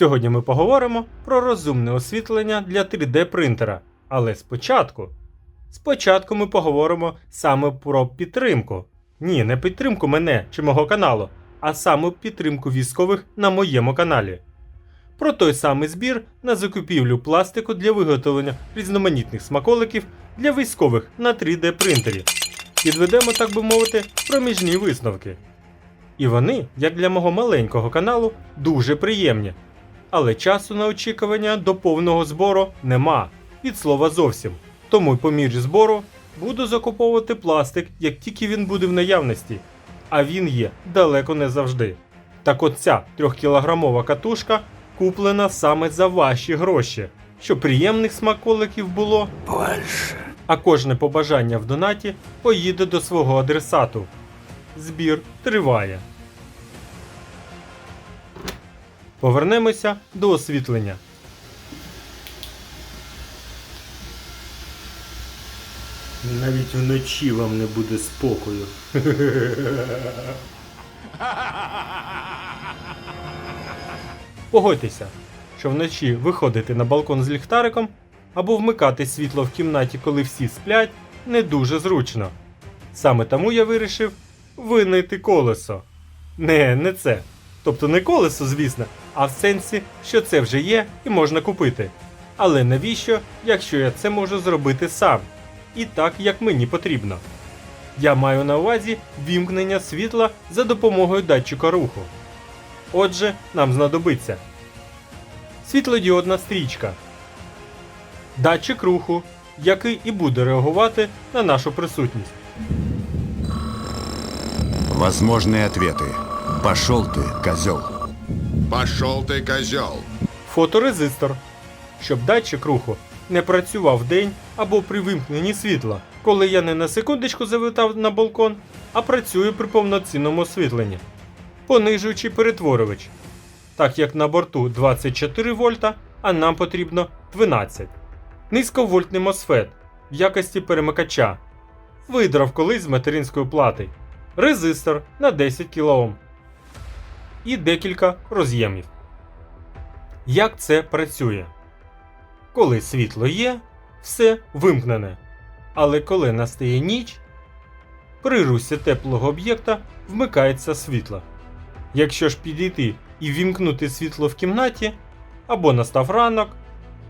Сьогодні ми поговоримо про розумне освітлення для 3D принтера. Але спочатку. Спочатку ми поговоримо саме про підтримку. Ні, не підтримку мене чи мого каналу, а саме підтримку військових на моєму каналі. Про той самий збір на закупівлю пластику для виготовлення різноманітних смаколиків для військових на 3D принтері. Підведемо, так би мовити, проміжні висновки. І вони, як для мого маленького каналу, дуже приємні. Але часу на очікування до повного збору нема, від слова зовсім. Тому й по мірі збору буду закуповувати пластик, як тільки він буде в наявності. А він є далеко не завжди. Так от ця 3-кілограмова катушка куплена саме за ваші гроші, щоб приємних смаколиків було Больше. а кожне побажання в донаті поїде до свого адресату. Збір триває. Повернемося до освітлення. Навіть вночі вам не буде спокою. Погодьтеся, що вночі виходити на балкон з ліхтариком або вмикати світло в кімнаті, коли всі сплять, не дуже зручно. Саме тому я вирішив винайти колесо. Не, не це. Тобто не колесо, звісно, а в сенсі, що це вже є і можна купити. Але навіщо, якщо я це можу зробити сам? І так, як мені потрібно. Я маю на увазі вімкнення світла за допомогою датчика руху. Отже, нам знадобиться світлодіодна стрічка, датчик руху, який і буде реагувати на нашу присутність. Возможные ответы. Пошел ты, козел. Пошел ты, козел. Фоторезистор, щоб датчик руху не працював вдень або при вимкненні світла, коли я не на секундочку завитав на балкон, а працюю при повноцінному освітленні. Понижуючий перетворювач, так як на борту 24 вольта, а нам потрібно 12. Низьковольтний MOSFET в якості перемикача. Видрав колись з материнської плати. Резистор на 10 кОм. І декілька роз'ємів. Як це працює? Коли світло є, все вимкнене. Але коли настає ніч, при русі теплого об'єкта вмикається світло. Якщо ж підійти і вімкнути світло в кімнаті, або настав ранок,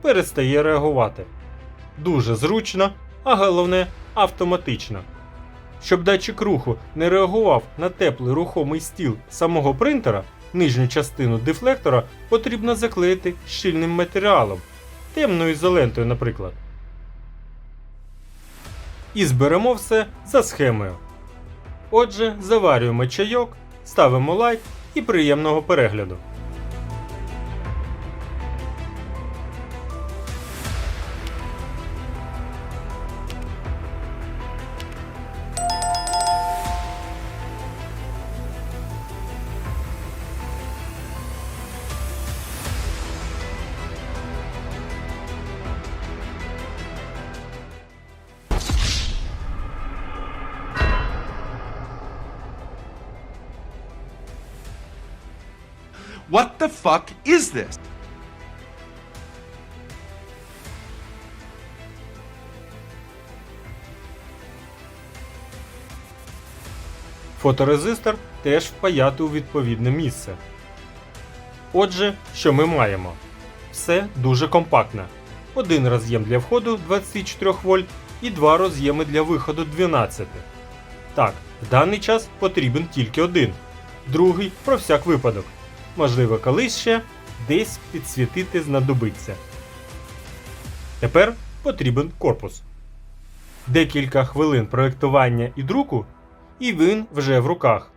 перестає реагувати. Дуже зручно, а головне автоматично. Щоб датчик руху не реагував на теплий рухомий стіл самого принтера, нижню частину дефлектора потрібно заклеїти щільним матеріалом, темною ізолентою, наприклад. І зберемо все за схемою. Отже, заварюємо чайок, ставимо лайк і приємного перегляду. What the fuck is this? Фоторезистор теж впаяти у відповідне місце. Отже, що ми маємо? Все дуже компактне. Один роз'єм для входу 24 вольт і два роз'єми для виходу 12. Так, в даний час потрібен тільки один. Другий про всяк випадок. Можливо, колись ще десь підсвітити знадобиться. Тепер потрібен корпус. Декілька хвилин проєктування і друку, і він вже в руках.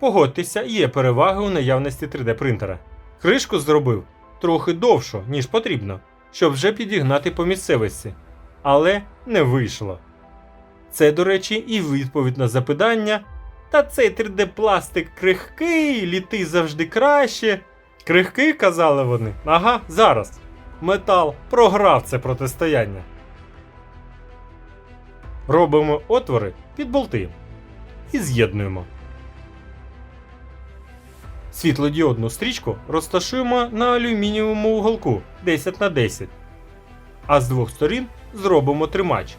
Погодьтеся, є переваги у наявності 3D принтера. Кришку зробив трохи довшу, ніж потрібно, щоб вже підігнати по місцевості. Але не вийшло. Це, до речі, і відповідь на запитання. Та цей 3D пластик крихкий, літи завжди краще. Крихкий, казали вони. Ага, зараз. Метал програв це протистояння. Робимо отвори під болти і з'єднуємо. Світлодіодну стрічку розташуємо на алюмінієвому уголку 10 на 10 а з двох сторін зробимо тримач.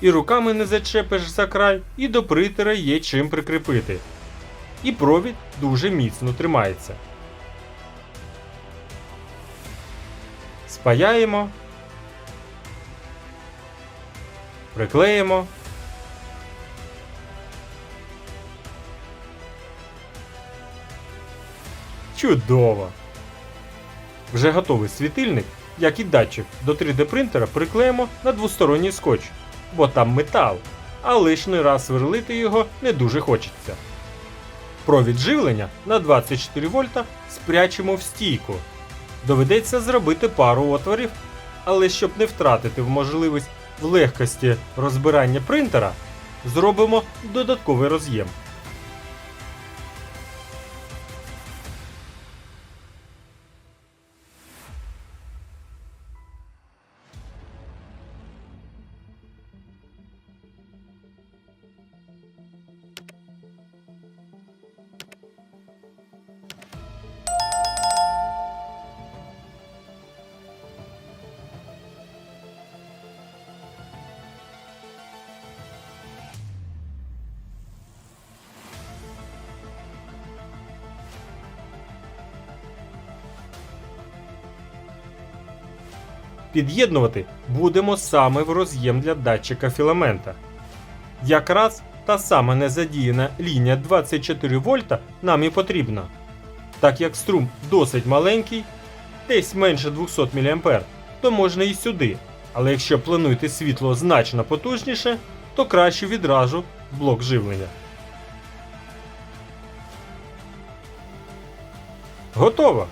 І руками не зачепиш за край, і до притера є чим прикріпити. І провід дуже міцно тримається. Спаяємо. Приклеїмо. Чудово! Вже готовий світильник, як і датчик до 3D принтера приклеїмо на двосторонній скотч, бо там метал, а лишний раз сверлити його не дуже хочеться. Провід живлення на 24 вольта спрячемо в стійку. Доведеться зробити пару отворів, але щоб не втратити в можливість в легкості розбирання принтера, зробимо додатковий роз'єм. Під'єднувати будемо саме в роз'єм для датчика філамента. Якраз та сама незадіяна лінія 24 вольта нам і потрібна. Так як струм досить маленький, десь менше 200 мА, то можна і сюди. Але якщо плануєте світло значно потужніше, то краще відразу блок живлення. Готово!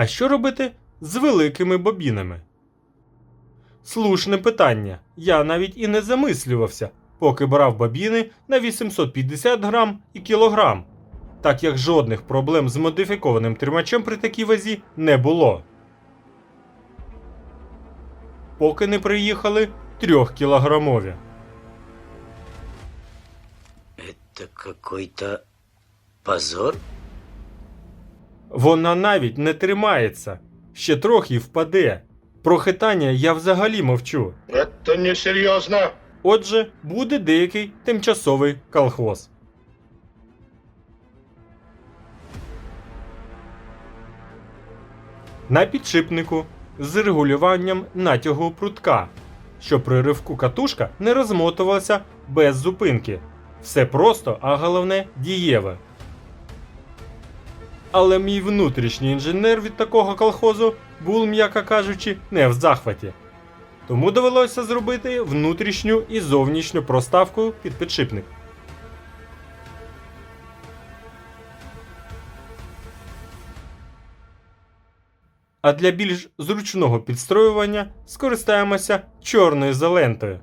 А що робити з великими бобінами? Слушне питання. Я навіть і не замислювався, поки брав бобіни на 850 грам і кілограм, так як жодних проблем з модифікованим тримачем при такій вазі не було. Поки не приїхали трьохкілограмові. Это какой-то позор? Вона навіть не тримається, ще трохи впаде. Про хитання я взагалі мовчу. Это несерьезно. Отже, буде деякий тимчасовий колхоз. На підшипнику з регулюванням натягу прутка, щоб при ривку катушка не розмотувалася без зупинки. Все просто, а головне дієве. Але мій внутрішній інженер від такого колхозу був, м'яко кажучи, не в захваті. Тому довелося зробити внутрішню і зовнішню проставку під підшипник. А для більш зручного підстроювання скористаємося чорною зелентою.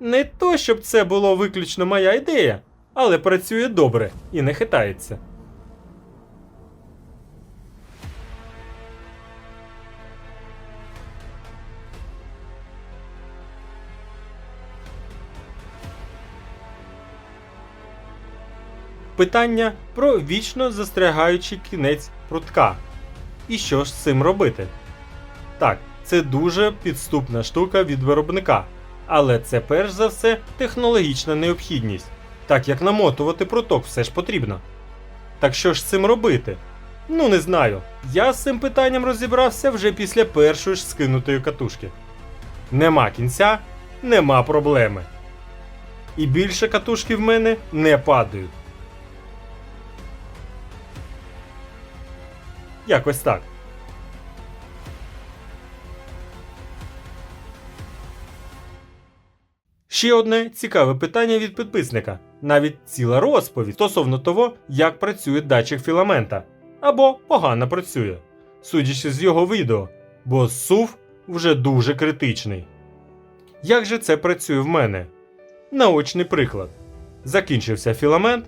Не то, щоб це було виключно моя ідея, але працює добре і не хитається. Питання про вічно застрягаючий кінець прутка. І що ж з цим робити? Так, це дуже підступна штука від виробника, але це перш за все технологічна необхідність, так як намотувати пруток все ж потрібно. Так що ж з цим робити? Ну не знаю. Я з цим питанням розібрався вже після першої ж скинутої катушки. Нема кінця, нема проблеми. І більше катушки в мене не падають. Якось так. Ще одне цікаве питання від підписника. Навіть ціла розповідь стосовно того, як працює датчик філамента або погано працює, судячи з його відео, бо СУВ вже дуже критичний. Як же це працює в мене? Наочний приклад. Закінчився філамент,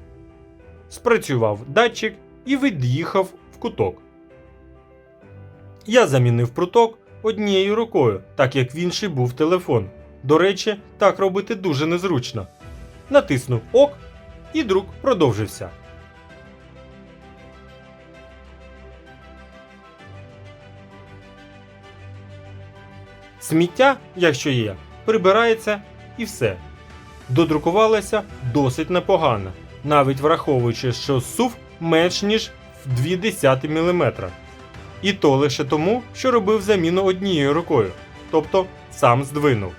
спрацював датчик і від'їхав в куток. Я замінив пруток однією рукою, так як в інший був телефон. До речі, так робити дуже незручно. Натиснув ок, і друк продовжився. Сміття, якщо є, прибирається і все. Додрукувалося досить непогано, навіть враховуючи, що сув менш ніж в 0,2 мм. І то лише тому, що робив заміну однією рукою, тобто сам здвинув.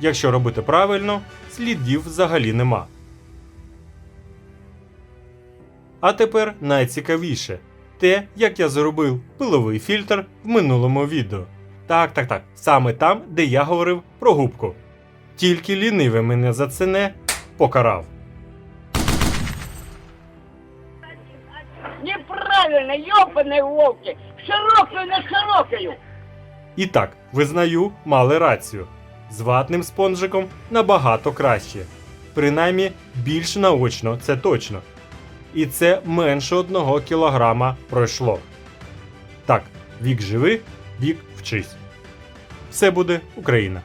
Якщо робити правильно, слідів взагалі нема. А тепер найцікавіше те, як я зробив пиловий фільтр в минулому відео. Так, так, так, саме там, де я говорив про губку. Тільки лінивий мене за це не покарав. Неправильно, ёбаные волки! Широкую не широкою. І так, визнаю, мали рацію. З ватним спонжиком набагато краще. Принаймні більш наочно, це точно. І це менше одного кілограма пройшло. Так, вік живи, вік вчись. Все буде Україна!